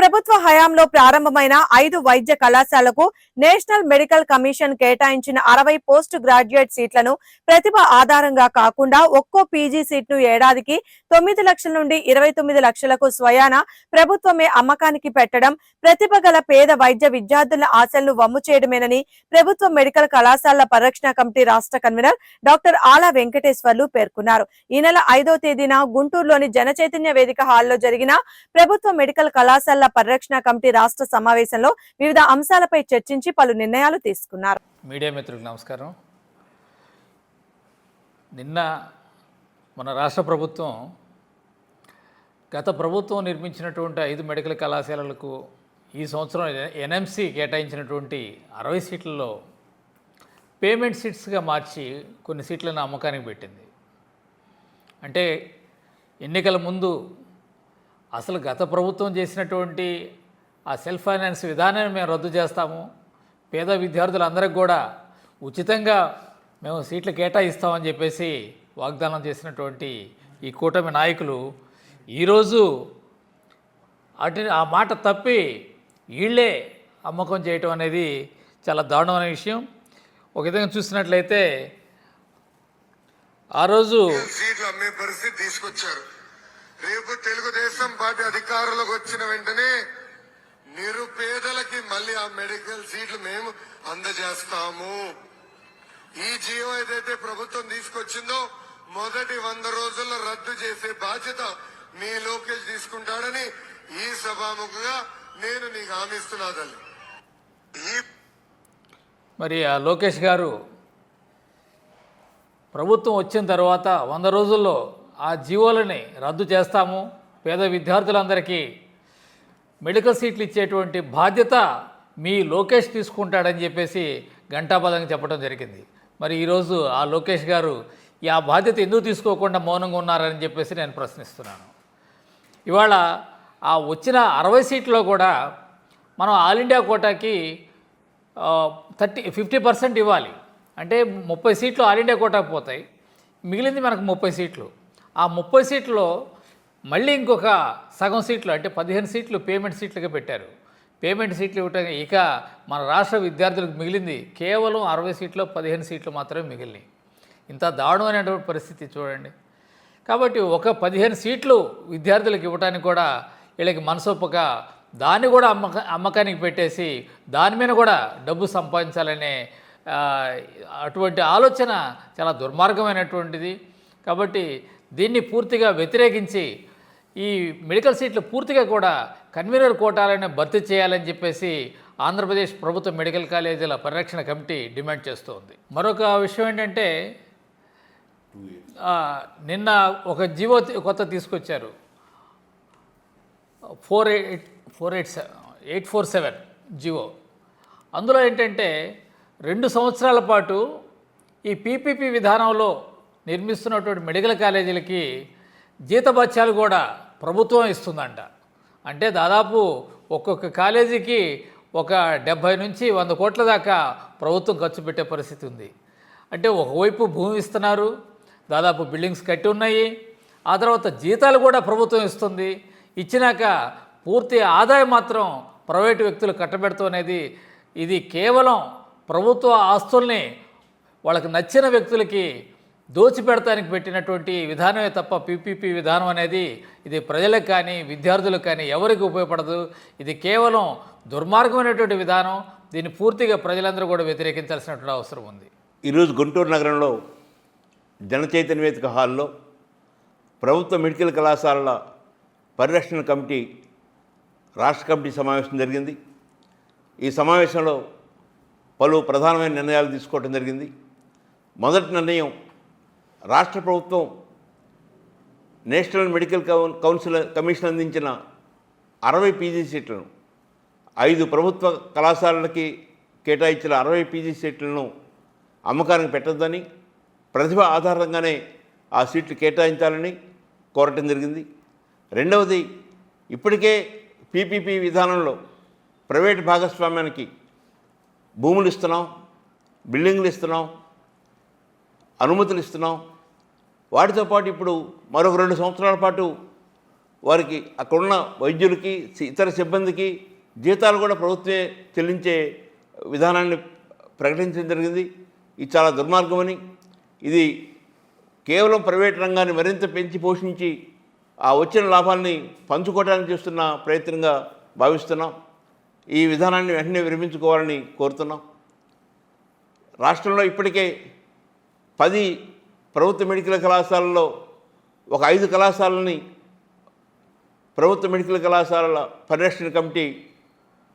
ప్రభుత్వ హయాంలో ప్రారంభమైన ఐదు వైద్య కళాశాలకు నేషనల్ మెడికల్ కమిషన్ కేటాయించిన అరవై పోస్ట్ గ్రాడ్యుయేట్ సీట్లను ప్రతిభ ఆధారంగా కాకుండా ఒక్కో పీజీ సీట్ను ఏడాదికి తొమ్మిది లక్షల నుండి ఇరవై తొమ్మిది లక్షలకు స్వయాన ప్రభుత్వమే అమ్మకానికి పెట్టడం ప్రతిభ గల పేద వైద్య విద్యార్థుల ఆశలను వమ్ము చేయడమేనని ప్రభుత్వ మెడికల్ కళాశాలల పరిరక్షణ కమిటీ రాష్ట్ర కన్వీనర్ డాక్టర్ ఆలా వెంకటేశ్వర్లు పేర్కొన్నారు. ఈ నెల ఐదో తేదీన గుంటూరులోని జనచైతన్య వేదిక హాల్లో జరిగిన ప్రభుత్వ మెడికల్ కళాశాలల పరిరక్షణ కమిటీ రాష్ట్ర సమావేశంలో వివిధ అంశాలపై చర్చించి పలు నిర్ణయాలు తీసుకున్నారు. మీడియా మిత్రులకు నమస్కారం. నిన్న మన రాష్ట్ర ప్రభుత్వం గత ప్రభుత్వం నిర్మించినటువంటి ఐదు మెడికల్ కళాశాలలకు ఈ సంవత్సరం ఎన్ఎంసి కేటాయించినటువంటి అరవై సీట్లలో పేమెంట్ సీట్స్గా మార్చి కొన్ని సీట్లను అమ్మకానికి పెట్టింది. అంటే ఎన్నికల ముందు అసలు గత ప్రభుత్వం చేసినటువంటి ఆ సెల్ఫ్ ఫైనాన్స్ విధానాన్ని మేము రద్దు చేస్తాము. పేద విద్యార్థులందరికీ కూడా ఉచితంగా మేము సీట్లు కేటాయిస్తామని చెప్పేసి వాగ్దానం చేసినటువంటి ఈ కూటమి నాయకులు ఈరోజు అటు ఆ మాట తప్పి వీళ్ళే అమ్మకం చేయటం అనేది చాలా దారుణమైన విషయం. ఒక విధంగా చూసినట్లయితే ఆ రోజు సీట్లు అమ్మే పరిస్థితి తీసుకొచ్చారు. రేపు తెలుగుదేశం పార్టీ అధికారంలోకి వచ్చిన వెంటనే నిరుపేదలకి మళ్ళీ ఆ మెడికల్ సీట్లు మేము అందజేస్తాము. ఈ జియో ఏదైతే ప్రభుత్వం తీసుకొచ్చిందో మొదటి వంద రోజుల్లో రద్దు చేసే బాధ్యత మీ లోకేష్ తీసుకుంటాడని ఈ సభాముఖంగా నేను నీకు హామీ ఇస్తున్నా తల్లి మరి ఆ లోకేష్ గారు ప్రభుత్వం వచ్చిన తర్వాత వంద రోజుల్లో ఆ జీవోలని రద్దు చేస్తాము. పేద విద్యార్థులందరికీ మెడికల్ సీట్లు ఇచ్చేటువంటి బాధ్యత మీ లోకేష్ తీసుకుంటాడని చెప్పేసి ఘంటాపదంగా చెప్పడం జరిగింది. మరి ఈరోజు ఆ లోకేష్ గారు ఈ ఆ బాధ్యత ఎందుకు తీసుకోకుండా మౌనంగా ఉన్నారని చెప్పేసి నేను ప్రశ్నిస్తున్నాను. ఇవాళ ఆ వచ్చిన అరవై సీట్లో కూడా మనం ఆల్ ఇండియా కోటాకి థర్టీ ఫిఫ్టీ పర్సెంట్ ఇవ్వాలి. అంటే ముప్పై సీట్లు ఆల్ ఇండియా కోటాకు పోతాయి. మిగిలింది మనకు ముప్పై సీట్లు. ఆ ముప్పై సీట్లో మళ్ళీ ఇంకొక సగం సీట్లు అంటే పదిహేను సీట్లు పేమెంట్ సీట్లుగా పెట్టారు. పేమెంట్ సీట్లు ఇవ్వటం ఇక మన రాష్ట్ర విద్యార్థులకు మిగిలింది. కేవలం అరవై సీట్లో పదిహేను సీట్లు మాత్రమే మిగిలినాయి. ఇంత దారుణమైనటువంటి పరిస్థితి చూడండి. కాబట్టి ఒక పదిహేను సీట్లు విద్యార్థులకు ఇవ్వడానికి కూడా వీళ్ళకి మనసొప్పక దాన్ని కూడా అమ్మక అమ్మకానికి పెట్టేసి దాని మీద కూడా డబ్బు సంపాదించాలనే అటువంటి ఆలోచన చాలా దుర్మార్గమైనటువంటిది. కాబట్టి దీన్ని పూర్తిగా వ్యతిరేకించి ఈ మెడికల్ సీట్లు పూర్తిగా కూడా కన్వీనర్ కోటాలను భర్తీ చేయాలని చెప్పేసి ఆంధ్రప్రదేశ్ ప్రభుత్వ మెడికల్ కాలేజీల పరిరక్షణ కమిటీ డిమాండ్ చేస్తోంది. మరొక విషయం ఏంటంటే నిన్న ఒక జీవో కొత్త తీసుకొచ్చారు. Four eight four eight seven eight four seven GO. అందులో ఏంటంటే రెండు సంవత్సరాల పాటు ఈ పీపీపీ విధానంలో నిర్మిస్తున్నటువంటి మెడికల్ కాలేజీలకి జీతభత్యాలు కూడా ప్రభుత్వం ఇస్తుందంట. అంటే దాదాపు ఒక్కొక్క కాలేజీకి ఒక డెబ్భై నుంచి వంద కోట్ల దాకా ప్రభుత్వం ఖర్చు పెట్టే పరిస్థితి ఉంది. అంటే ఒకవైపు భూమి ఇస్తున్నారు దాదాపు బిల్డింగ్స్ కట్టి ఉన్నాయి ఆ తర్వాత జీతాలు కూడా ప్రభుత్వం ఇస్తుంది. ఇచ్చినాక పూర్తి ఆదాయం మాత్రం ప్రైవేటు వ్యక్తులు కట్టబెడతాం అనేది ఇది కేవలం ప్రభుత్వ ఆస్తుల్ని వాళ్ళకి నచ్చిన వ్యక్తులకి దోచిపెడతానికి పెట్టినటువంటి విధానమే తప్ప పీపీపీ విధానం అనేది ఇది ప్రజలకు కానీ విద్యార్థులకు కానీ ఎవరికి ఉపయోగపడదు. ఇది కేవలం దుర్మార్గమైనటువంటి విధానం. దీన్ని పూర్తిగా ప్రజలందరూ కూడా వ్యతిరేకించాల్సినటువంటి అవసరం ఉంది. ఈరోజు గుంటూరు నగరంలో జనచైతన్య వేదిక హాల్లో ప్రభుత్వ మెడికల్ కళాశాలల పరిరక్షణ కమిటీ రాష్ట్ర కమిటీ సమావేశం జరిగింది. ఈ సమావేశంలో పలు ప్రధానమైన నిర్ణయాలు తీసుకోవడం జరిగింది. మొదటి నిర్ణయం రాష్ట్ర ప్రభుత్వం నేషనల్ మెడికల్ కౌన్ కౌన్సిల్ కమిషన్ అందించిన అరవై పీజీ సీట్లను ఐదు ప్రభుత్వ కళాశాలలకి కేటాయించిన అరవై పీజీ సీట్లను అమ్మకానికి పెట్టద్దని ప్రతిభ ఆధారంగానే ఆ సీట్లు కేటాయించాలని కోరటం జరిగింది. రెండవది ఇప్పటికే పీపీపీ విధానంలో ప్రైవేట్ భాగస్వామ్యానికి భూములు ఇస్తున్నాం బిల్డింగ్లు ఇస్తున్నాం అనుమతులు ఇస్తున్నాం వాటితో పాటు ఇప్పుడు మరొక రెండు సంవత్సరాల పాటు వారికి అక్కడున్న వైద్యులకి ఇతర సిబ్బందికి జీతాలు కూడా ప్రభుత్వమే చెల్లించే విధానాన్ని ప్రకటించడం జరిగింది. ఇది చాలా దుర్మార్గమని ఇది కేవలం ప్రైవేట్ రంగాన్ని మరింత పెంచి పోషించి ఆ వచ్చిన లాభాల్ని పంచుకోవడానికి చేస్తున్న ప్రయత్నంగా భావిస్తున్నాం. ఈ విధానాన్ని వెంటనే విరమించుకోవాలని కోరుతున్నాం. రాష్ట్రంలో ఇప్పటికే పది ప్రభుత్వ మెడికల్ కళాశాలలో ఒక ఐదు కళాశాలని ప్రభుత్వ మెడికల్ కళాశాలల పరిరక్షణ కమిటీ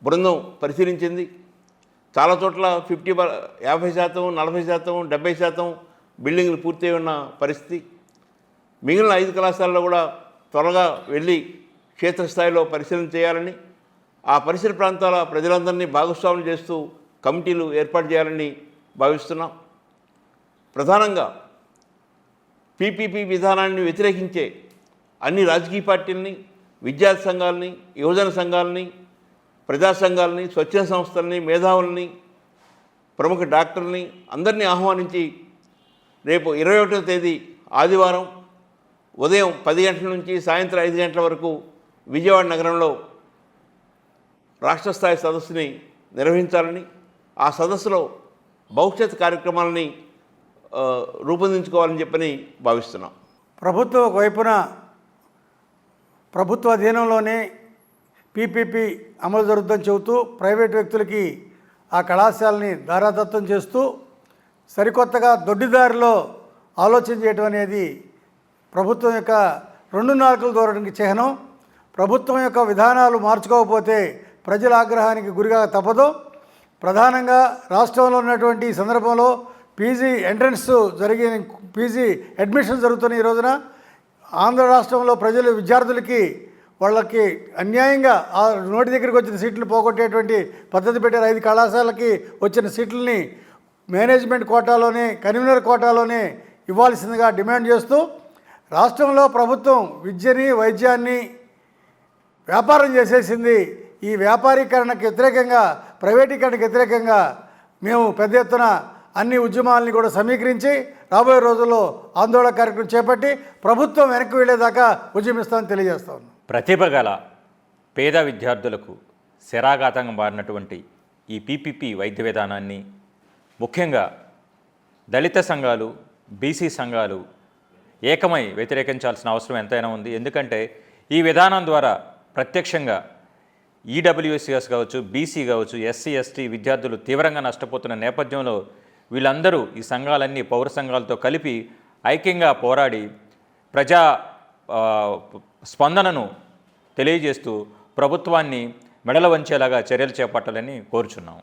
బృందం పరిశీలించింది. చాలా చోట్ల ఫిఫ్టీ యాభై శాతం నలభై శాతం డెబ్బై శాతం బిల్డింగ్లు పూర్తి ఉన్న పరిస్థితి. మిగిలిన ఐదు కళాశాలలో కూడా త్వరగా వెళ్ళి క్షేత్రస్థాయిలో పరిశీలన చేయాలని ఆ పరిసర ప్రాంతాల ప్రజలందరినీ భాగస్వాములు చేస్తూ కమిటీలు ఏర్పాటు చేయాలని భావిస్తున్నాం. ప్రధానంగా పీపీపీ విధానాన్ని వ్యతిరేకించే అన్ని రాజకీయ పార్టీలని విద్యార్థి సంఘాలని యువజన సంఘాలని ప్రజా సంఘాలని స్వచ్ఛంద సంస్థలని మేధావుల్ని ప్రముఖ డాక్టర్ని అందరినీ ఆహ్వానించి రేపు ఇరవై ఒకటో తేదీ ఆదివారం ఉదయం పది గంటల నుంచి సాయంత్రం ఐదు గంటల వరకు విజయవాడ నగరంలో రాష్ట్ర స్థాయి సదస్సుని నిర్వహించాలని ఆ సదస్సులో భవిష్యత్ కార్యక్రమాలని రూపొందించుకోవాలని చెప్పని భావిస్తున్నాం. ప్రభుత్వం ఒకవైపున ప్రభుత్వ అధీనంలోనే పీపీపీ అమలు జరుగుతుందని చెబుతూ ప్రైవేట్ వ్యక్తులకి ఆ కళాశాలని దారాదత్తం చేస్తూ సరికొత్తగా దొడ్డిదారిలో ఆలోచన చేయడం అనేది ప్రభుత్వం యొక్క రెండు నాలుకలు దూరడానికి చిహ్నం. ప్రభుత్వం యొక్క విధానాలు మార్చుకోకపోతే ప్రజల ఆగ్రహానికి గురిగా తప్పదు. ప్రధానంగా రాష్ట్రంలో ఉన్నటువంటి సందర్భంలో పీజీ ఎంట్రన్స్ జరిగిన పీజీ అడ్మిషన్ జరుగుతున్న ఈ రోజున ఆంధ్ర రాష్ట్రంలో ప్రజలు విద్యార్థులకి వాళ్ళకి అన్యాయంగా ఆ నోటి దగ్గరికి వచ్చిన సీట్లు పోగొట్టేటువంటి పద్ధతి పెట్టారు. ఐదు కళాశాలకి వచ్చిన సీట్లని మేనేజ్మెంట్ కోటాలోనే కన్వీనర్ కోటాలోనే ఇవ్వాల్సిందిగా డిమాండ్ చేస్తూ రాష్ట్రంలో ప్రభుత్వం విద్యని వైద్యాన్ని వ్యాపారం చేసేసింది. ఈ వ్యాపారీకరణకు వ్యతిరేకంగా ప్రైవేటీకరణకు వ్యతిరేకంగా మేము పెద్ద ఎత్తున అన్ని ఉద్యమాలని కూడా సమీకరించి రాబోయే రోజుల్లో ఆందోళన కార్యక్రమం చేపట్టి ప్రభుత్వం వెనక్కి వెళ్ళేదాకా ఉద్యమిస్తామని తెలియజేస్తా ఉన్నాం. ప్రతిభ గల పేద విద్యార్థులకు శరాఘాతంగా మారినటువంటి ఈ పీపీపీ వైద్య విధానాన్ని ముఖ్యంగా దళిత సంఘాలు బీసీ సంఘాలు ఏకమై వ్యతిరేకించాల్సిన అవసరం ఎంతైనా ఉంది. ఎందుకంటే ఈ విధానం ద్వారా ప్రత్యక్షంగా ఈడబ్ల్యూఎస్ఎస్ కావచ్చు బీసీ కావచ్చు ఎస్సీ ఎస్టీ విద్యార్థులు తీవ్రంగా నష్టపోతున్న నేపథ్యంలో వీళ్ళందరూ ఈ సంఘాలన్నీ పౌర సంఘాలతో కలిపి ఐక్యంగా పోరాడి ప్రజా స్పందనను తెలియజేస్తూ ప్రభుత్వాన్ని మెడల వంచేలాగా చర్యలు చేపట్టాలని కోరుచున్నాం.